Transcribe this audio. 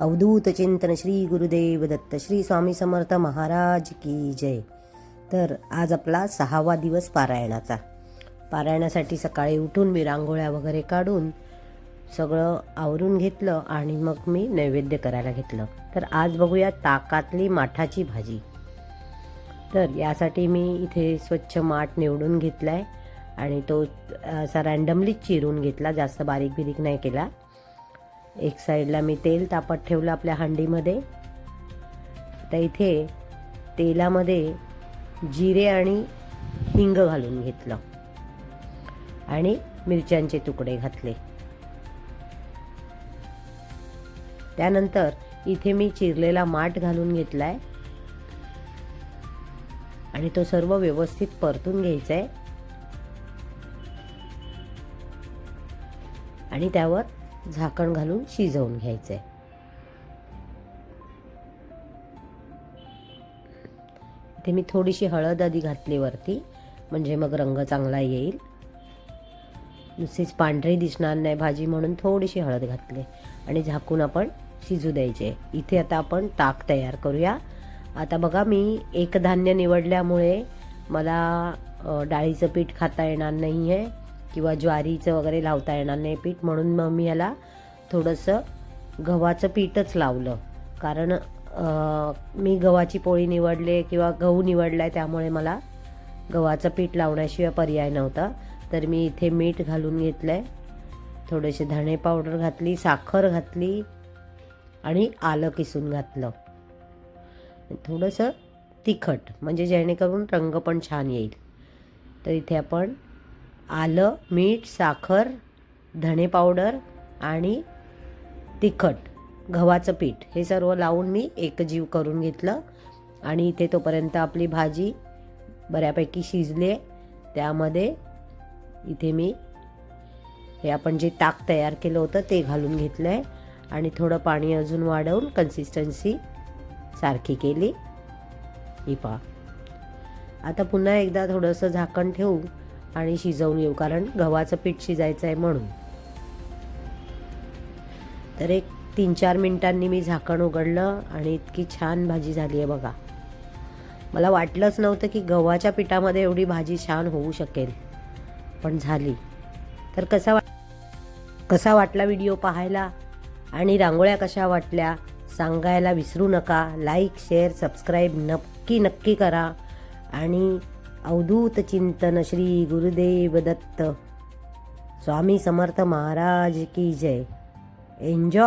अवधूत चिंतन श्री गुरुदेव दत्त श्री स्वामी समर्थ महाराज की जय. तर आज आपला सहावा दिवस पारायणाचा. पारायणासाठी सकाळी उठून मी रांगोळ्या वगैरे काढून सगळं आवरून घेतलं आणि मग मी नैवेद्य करायला घेतलं. तर आज बघूया ताकातली माठाची भाजी. तर यासाठी मी इथे स्वच्छ माठ निवडून घेतला आहे आणि तो असा रँडमली चिरून घेतला जास्त बारीक बिरीक नाही केला. एक साईडला मी तेल तापत ठेवलं आपल्या हांडीमध्ये. आता इथे तेलामध्ये जिरे आणि हिंग घालून घेतलं. आणि मिरच्यांचे तुकडे घातले. त्यानंतर इथे मी चिरलेला माठ घालून घेतलाय. आणि तो सर्व व्यवस्थित परतून घ्यायचा आहे आणि त्यावर झाकण घालून शिजवून घ्यायचं. आहे इथे मी थोडीशी हळद आधी घातली वरती म्हणजे मग रंग चांगला येईल. नुसतीच पांढरी दिसणार नाही भाजी म्हणून थोडीशी हळद घातली. आणि झाकून आपण शिजू द्यायचे. इथे आता आपण ताक तयार करूया. आता बघा मी एक धान्य निवडल्यामुळे मला डाळीचं पीठ खाता येणार नाही आहे किंवा ज्वारीचं वगैरे लावता येणार नाही पीठ. म्हणून मग मी याला थोडंसं गव्हाचं पीठच लावलं. कारण मी गव्हाची पोळी निवडले किंवा गहू निवडला आहे त्यामुळे मला गव्हाचं पीठ लावण्याशिवाय पर्याय नव्हता. तर मी इथे मीठ घालून घेतलं आहे थोडेसे धणे पावडर घातली साखर घातली आणि आलं किसून घातलं. थोडंसं तिखट म्हणजे जेणेकरून रंग पण छान येईल. तर इथे आपण आलं मीठ साखर धणे पावडर आणि तिखट गव्हाचं पीठ. हे सर्व लावून मी एकजीव करून घेतलं आणि इथे तोपर्यंत आपली भाजी बऱ्यापैकी शिजली. त्यामध्ये इथे मी हे आपण जे ताक तयार केलं होतं ते घालून घेतलं आहे आणि थोडं पाणी अजून वाढवून कन्सिस्टन्सी सारखी केली. ही पहा. आता पुन्हा एकदा थोडंसं झाकण ठेवू आणि शिजवून येऊ कारण गव्हाचं पीठ शिजायचं आहे म्हणून. तर एक तीन चार मिनिटांनी मी झाकण उघडलं आणि इतकी छान भाजी झाली आहे बघा. मला वाटलंच नव्हतं की गव्हाच्या पिठामध्ये एवढी भाजी छान होऊ शकेल पण झाली. तर कसा वाट कसा वाटला व्हिडिओ पाहायला आणि रांगोळ्या कशा वाटल्या सांगायला विसरू नका. लाईक शेअर सबस्क्राईब नक्की नक्की करा आणि अवधूत चिंतन श्री गुरुदेव दत्त। स्वामी समर्थ महाराज की जय। एन्जॉय